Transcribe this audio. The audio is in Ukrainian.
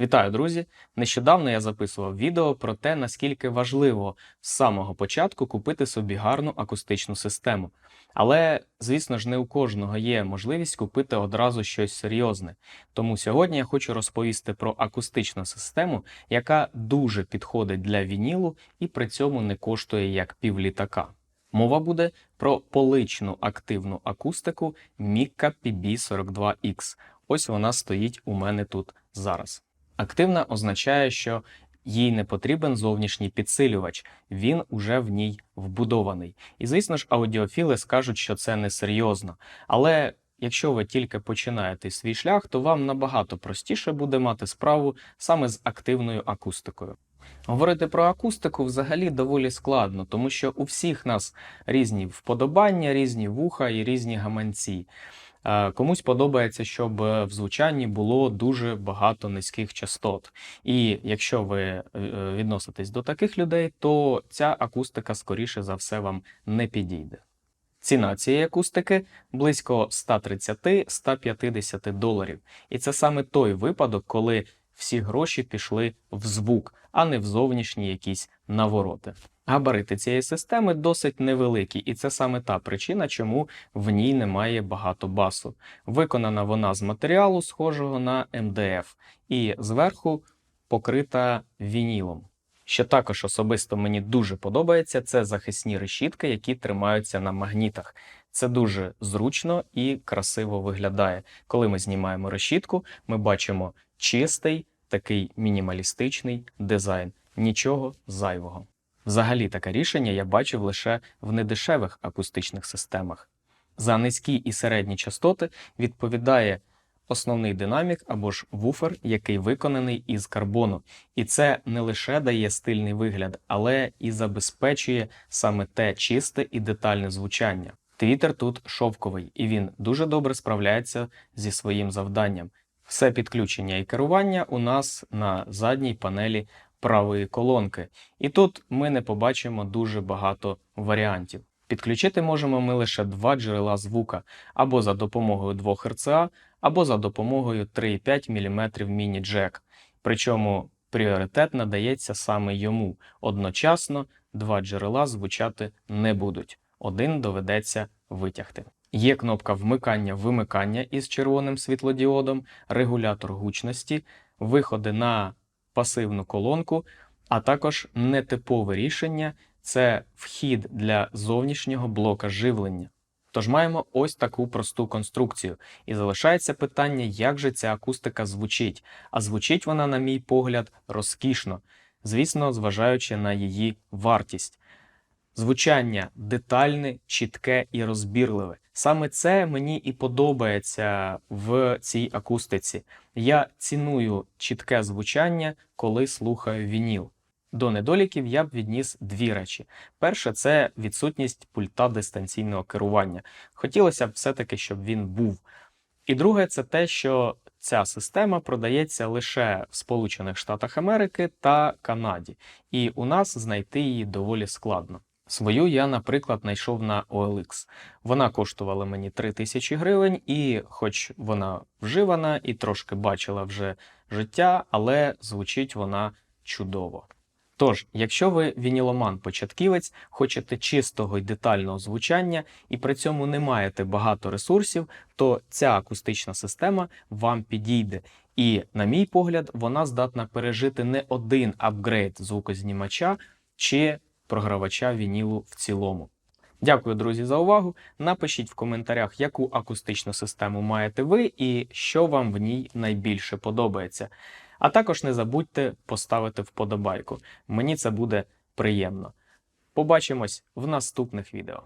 Вітаю, друзі! Нещодавно я записував відео про те, наскільки важливо з самого початку купити собі гарну акустичну систему. Але, звісно ж, не у кожного є можливість купити одразу щось серйозне. Тому сьогодні я хочу розповісти про акустичну систему, яка дуже підходить для вінілу і при цьому не коштує як півлітака. Мова буде про поличну активну акустику Mikka PB42X. Ось вона стоїть у мене тут зараз. Активна означає, що їй не потрібен зовнішній підсилювач, він уже в ній вбудований. І звісно ж, аудіофіли скажуть, що це несерйозно. Але якщо ви тільки починаєте свій шлях, то вам набагато простіше буде мати справу саме з активною акустикою. Говорити про акустику взагалі доволі складно, тому що у всіх нас різні вподобання, різні вуха і різні гаманці. Е, Комусь подобається, щоб в звучанні було дуже багато низьких частот. І якщо ви е, відноситесь до таких людей, то ця акустика, скоріше за все, вам не підійде. Ціна цієї акустики близько 130-150 доларів. І це саме той випадок, коли всі гроші пішли в звук, а не в зовнішні якісь навороти. Габарити цієї системи досить невеликі, і це саме та причина, чому в ній немає багато басу. Виконана вона з матеріалу, схожого на МДФ, і зверху покрита вінілом. Що також особисто мені дуже подобається, це захисні решітки, які тримаються на магнітах. Це дуже зручно і красиво виглядає. Коли ми знімаємо решітку, ми бачимо чистий, такий мінімалістичний дизайн, нічого зайвого. Взагалі таке рішення я бачив лише в недешевих акустичних системах. За низькі і середні частоти відповідає основний динамік або ж вуфер, який виконаний із карбону. І це не лише дає стильний вигляд, але і забезпечує саме те чисте і детальне звучання. Твітер тут шовковий, і він дуже добре справляється зі своїм завданням. Все підключення і керування у нас на задній панелі правої колонки. І тут ми не побачимо дуже багато варіантів. Підключити можемо ми лише два джерела звука або за допомогою 2 РЦА, або за допомогою 3,5 мм міні-джек. Причому пріоритет надається саме йому. Одночасно два джерела звучати не будуть. Один доведеться витягти. Є кнопка вмикання-вимикання із червоним світлодіодом, регулятор гучності, виходи на пасивну колонку, а також нетипове рішення це вхід для зовнішнього блока живлення. Тож маємо ось таку просту конструкцію. І залишається питання, як же ця акустика звучить. А звучить вона, на мій погляд, розкішно, звісно, зважаючи на її вартість. Звучання детальне, чітке і розбірливе. Саме це мені і подобається в цій акустиці. Я ціную чітке звучання, коли слухаю вініл. До недоліків я б відніс дві речі. Перше це відсутність пульта дистанційного керування. Хотілося б все-таки, щоб він був. І друге, це те, що ця система продається лише в Сполучених Штатах Америки та Канаді, і у нас знайти її доволі складно. Свою я, наприклад, знайшов на OLX. Вона коштувала мені 3 тисячі гривень, і хоч вона вживана і трошки бачила вже життя, але звучить вона чудово. Тож, якщо ви вініломан-початківець, хочете чистого й детального звучання і при цьому не маєте багато ресурсів, то ця акустична система вам підійде. І, на мій погляд, вона здатна пережити не один апгрейд звукознімача чи програвача вінілу в цілому. Дякую, друзі, за увагу. Напишіть в коментарях, яку акустичну систему маєте ви і що вам в ній найбільше подобається. А також не забудьте поставити вподобайку. Мені це буде приємно. Побачимось в наступних відео.